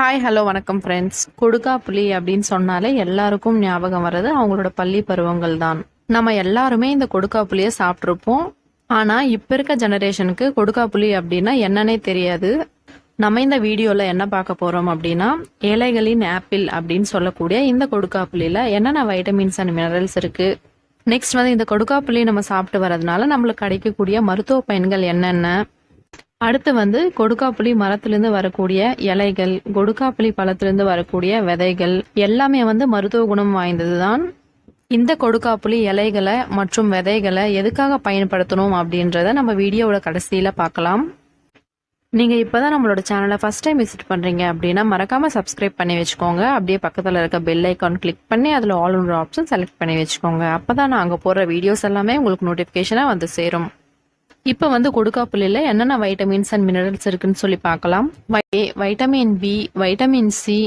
Hi hello வணக்கம் friends கொடுக்கா புலி அப்படின்னு சொன்னாலே எல்லாருக்கும் ஞாபகம் வர்றது அவங்களோட பள்ளி பருவங்கள் தான். நம்ம எல்லாருமே இந்த கொடுக்கா புளியை சாப்பிட்ருப்போம் ஆனால் இப்போ இருக்க ஜெனரேஷனுக்கு கொடுக்கா புளி அப்படின்னா என்னன்னே தெரியாது. நம்ம இந்த வீடியோவில் என்ன பார்க்க போகிறோம் அப்படின்னா ஏழைகளின் ஆப்பிள் அப்படின்னு சொல்லக்கூடிய இந்த கொடுக்கா புளியில் என்னென்ன வைட்டமின்ஸ் அண்ட் மினரல்ஸ் இருக்குது நெக்ஸ்ட் வந்து இந்த கொடுக்கா புளி நம்ம சாப்பிட்டு வரதுனால நம்மளுக்கு கிடைக்கக்கூடிய மருத்துவ பயன்கள் என்னென்ன? அடுத்து வந்து கொடுக்காப்புளி மரத்திலிருந்து வரக்கூடிய இலைகள் கொடுக்காப்புளி பழத்திலிருந்து வரக்கூடிய விதைகள் எல்லாமே வந்து மருத்துவ குணம் வாய்ந்தது தான் இந்த கொடுக்காப்புளி இலைகளை மற்றும் விதைகளை எதுக்காக பயன்படுத்தணும் அப்படின்றத நம்ம வீடியோவோட கடைசியில் பார்க்கலாம். நீங்கள் இப்போ தான் நம்மளோட சேனலை ஃபஸ்ட் டைம் விசிட் பண்ணுறீங்க அப்படின்னா மறக்காமல் சப்ஸ்கிரைப் பண்ணி வச்சுக்கோங்க. அப்படியே பக்கத்தில் இருக்க பெல் ஐக்கான் கிளிக் பண்ணி அதில் ஆல் ஒன் ஆப்ஷன் செலக்ட் பண்ணி வச்சுக்கோங்க. அப்போ தான் நான் அங்கே போடுற வீடியோஸ் எல்லாமே உங்களுக்கு நோட்டிஃபிகேஷனாக வந்து சேரும். இப்போ வந்து கொடுக்காப்புளியில் என்னென்ன வைட்டமின்ஸ் அண்ட் மினரல்ஸ் இருக்குன்னு சொல்லி பார்க்கலாம். Vitamin B vitamin C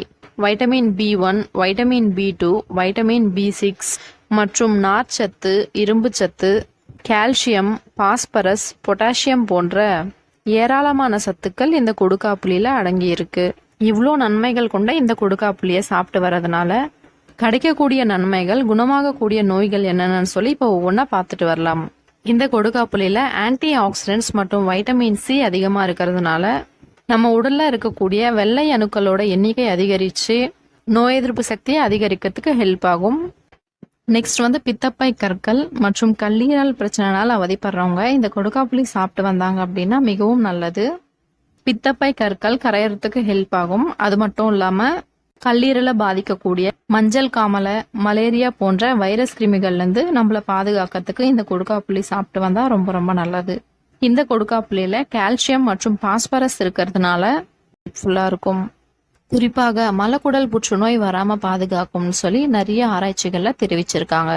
vitamin B one vitamin B two vitamin B six மற்றும் நார்ச்சத்து இரும்பு சத்து கால்சியம் பாஸ்பரஸ் பொட்டாசியம் போன்ற ஏராளமான சத்துக்கள் இந்த கொடுக்காப்புளியில் அடங்கியிருக்கு. இவ்வளோ நன்மைகள் கொண்ட இந்த கொடுக்காப்புளியை சாப்பிட்டு வரதுனால கிடைக்கக்கூடிய நன்மைகள் குணமாகக்கூடிய நோய்கள் என்னென்னு சொல்லி இப்போ ஒவ்வொன்றா பார்த்துட்டு வரலாம். இந்த கொடுக்காப்புளியில் ஆன்டி ஆக்சிடென்ட்ஸ் மற்றும் வைட்டமின் சி அதிகமாக இருக்கிறதுனால நம்ம உடல்ல இருக்கக்கூடிய வெள்ளை அணுக்களோட எண்ணிக்கை அதிகரித்து நோய் எதிர்ப்பு சக்தியை அதிகரிக்கிறதுக்கு ஹெல்ப் ஆகும். நெக்ஸ்ட் வந்து பித்தப்பை கற்கள் மற்றும் கல்லீரல் பிரச்சனைனால அவதிப்படுறவங்க இந்த கொடுக்காப்புளி சாப்பிட்டு வந்தாங்க அப்படின்னா மிகவும் நல்லது. பித்தப்பை கற்கள் கரையறதுக்கு ஹெல்ப் ஆகும். அது மட்டும் இல்லாமல் கல்லீரலை பாதிக்கக்கூடிய மஞ்சள் காமலை மலேரியா போன்ற வைரஸ் கிருமிகள்லேருந்து நம்மளை பாதுகாக்கிறதுக்கு இந்த கொடுக்காப்புளி சாப்பிட்டு வந்தால் ரொம்ப ரொம்ப நல்லது. இந்த கொடுக்காப்புளியில் கால்சியம் மற்றும் பாஸ்பரஸ் இருக்கிறதுனால ஃபுல்லாக இருக்கும். குறிப்பாக மலக்குடல் புற்றுநோய் வராமல் பாதுகாக்கும்னு சொல்லி நிறைய ஆராய்ச்சிகளில் தெரிவிச்சிருக்காங்க.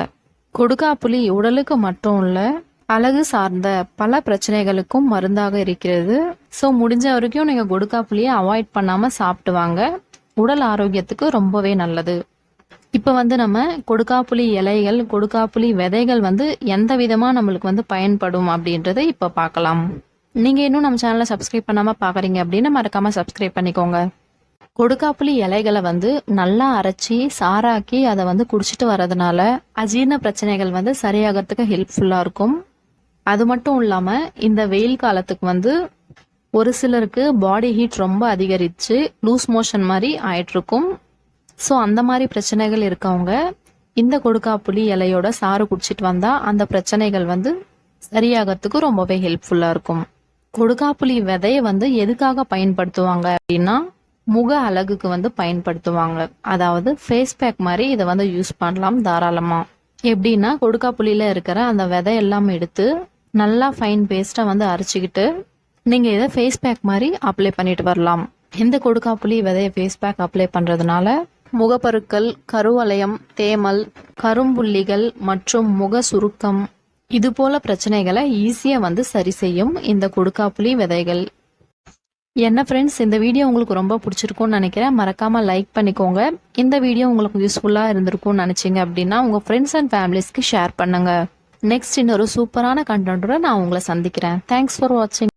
கொடுக்காப்புளி உடலுக்கு மட்டும் இல்லை அழகு சார்ந்த பல பிரச்சனைகளுக்கும் மருந்தாக இருக்கிறது. ஸோ முடிஞ்ச வரைக்கும் நீங்கள் கொடுக்காப்புளியை அவாய்ட் பண்ணாமல் சாப்பிட்டு வாங்க. உடல் ஆரோக்கியத்துக்கு ரொம்பவே நல்லது. இப்போ வந்து நம்ம கொடுக்காப்புளி இலைகள் கொடுக்காப்புளி விதைகள் வந்து எந்த விதமாக நம்மளுக்கு வந்து பயன்படும் அப்படின்றத இப்போ பார்க்கலாம் நீங்கள் இன்னும் நம்ம சேனலை சப்ஸ்கிரைப் பண்ணாமல் பார்க்குறீங்க அப்படின்னு மறக்காமல் சப்ஸ்கிரைப் பண்ணிக்கோங்க. கொடுக்காப்புளி இலைகளை வந்து நல்லா அரைச்சி சாராக்கி அதை வந்து குடிச்சிட்டு வர்றதுனால அஜீர்ண பிரச்சனைகள் வந்து சரியாகிறதுக்கு ஹெல்ப்ஃபுல்லாக இருக்கும். அது மட்டும் இல்லாமல் இந்த வெயில் காலத்துக்கு வந்து ஒரு சிலருக்கு பாடி ஹீட் ரொம்ப அதிகரித்து லூஸ் மோஷன் மாதிரி ஆயிட்டுருக்கும். ஸோ அந்த மாதிரி பிரச்சனைகள் இருக்கவங்க இந்த கொடுக்காப்புளி இலையோட சாறு குடிச்சிட்டு வந்தால் அந்த பிரச்சனைகள் வந்து சரியாகிறதுக்கு ரொம்பவே ஹெல்ப்ஃபுல்லாக இருக்கும். கொடுக்காப்புளி விதையை வந்து எதுக்காக பயன்படுத்துவாங்க அப்படின்னா முக அழகுக்கு வந்து பயன்படுத்துவாங்க. அதாவது ஃபேஸ் பேக் மாதிரி இதை வந்து யூஸ் பண்ணலாம் தாராளமாக எப்படின்னா கொடுக்காப்புளியில் இருக்கிற அந்த விதை எல்லாம் எடுத்து நல்லா ஃபைன் பேஸ்ட்டாக வந்து அரைச்சிக்கிட்டு நீங்கள் இதை ஃபேஸ் பேக் மாதிரி அப்ளை பண்ணிட்டு வரலாம். இந்த கொடுக்காப்புளி விதைய ஃபேஸ் பேக் அப்ளை பண்ணுறதுனால முகப்பருக்கள் கருவளையம் தேமல் கரும்புள்ளிகள் மற்றும் முக சுருக்கம் இது போல பிரச்சனைகளை ஈஸியாக வந்து சரி செய்யும் இந்த கொடுக்காப்புளி விதைகள். என்ன ஃப்ரெண்ட்ஸ் இந்த வீடியோ உங்களுக்கு ரொம்ப பிடிச்சிருக்கும்னு நினைக்கிறேன். மறக்காமல் லைக் பண்ணிக்கோங்க. இந்த வீடியோ உங்களுக்கு யூஸ்ஃபுல்லாக இருந்திருக்கும்னு நினச்சிங்க அப்படின்னா உங்கள் ஃப்ரெண்ட்ஸ் அண்ட் ஃபேமிலிஸ்க்கு ஷேர் பண்ணுங்கள் நெக்ஸ்ட் இன்னொரு சூப்பரான கண்டென்ட்டோட நான் உங்களை சந்திக்கிறேன். தேங்க்ஸ் ஃபார் வாட்சிங்